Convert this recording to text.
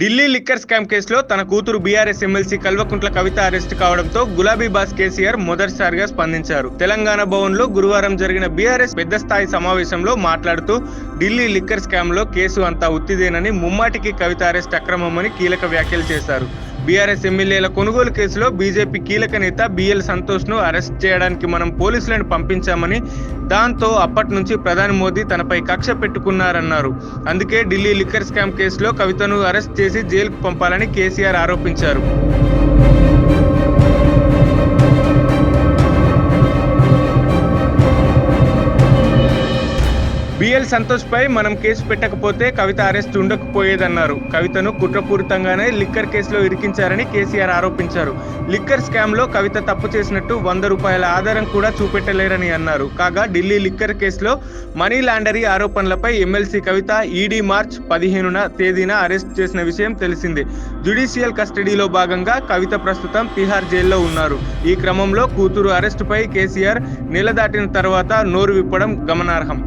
Delhi liquor scam కేసులో తన కూతురు BRS MLC Kalvakuntla Kavitha arrest కావడంతో గులాబీ బాస్ కేసీఆర్ మొదటిసారిగా స్పందించారు. తెలంగాణ భవన్లో గురువారం జరిగిన బీఆర్ఎస్ పెద్ద స్థాయి సమావేశంలో మాట్లాడుతూ ఢిల్లీ లిక్కర్ స్కామ్లో కేసు అంతా ఉత్తిదేనని ముమ్మాటికి కవిత అరెస్ట్ అక్రమమని కీలక వ్యాఖ్యలు చేశారు. బీఆర్ఎస్ ఎమ్మెల్యేల కొనుగోలు కేసులో బీజేపీ కీలక నేత బిఎల్ సంతోష్ను అరెస్ట్ చేయడానికి మనం పోలీసులను పంపించామని దాంతో అప్పటి నుంచి ప్రధాని మోదీ తనపై కక్ష పెట్టుకున్నారన్నారు. అందుకే ఢిల్లీ లిక్కర్ స్కామ్ కేసులో కవితను అరెస్ట్ చేసి జైలుకు పంపాలని కేసీఆర్ ఆరోపించారు. బిఎల్ సంతోష్ పై మనం కేసు పెట్టకపోతే కవిత అరెస్ట్ ఉండకపోయేదన్నారు. కవితను కుట్రపూరితంగానే లిక్కర్ కేసులో ఇరికించారని కేసీఆర్ ఆరోపించారు. లిక్కర్ స్కామ్లో కవిత తప్పు చేసినట్టు వంద రూపాయల ఆధారం కూడా చూపెట్టలేరని అన్నారు. కాగా ఢిల్లీ లిక్కర్ కేసులో మనీ లాండరీ ఆరోపణలపై ఎమ్మెల్సీ కవిత ఈడీ మార్చ్ పదిహేనున తేదీన అరెస్ట్ చేసిన విషయం తెలిసిందే. జ్యుడిషియల్ కస్టడీలో భాగంగా కవిత ప్రస్తుతం తిహార్ జైల్లో ఉన్నారు. ఈ క్రమంలో కూతురు అరెస్టుపై కేసీఆర్ నెల దాటిన తర్వాత నోరు విప్పడం గమనార్హం.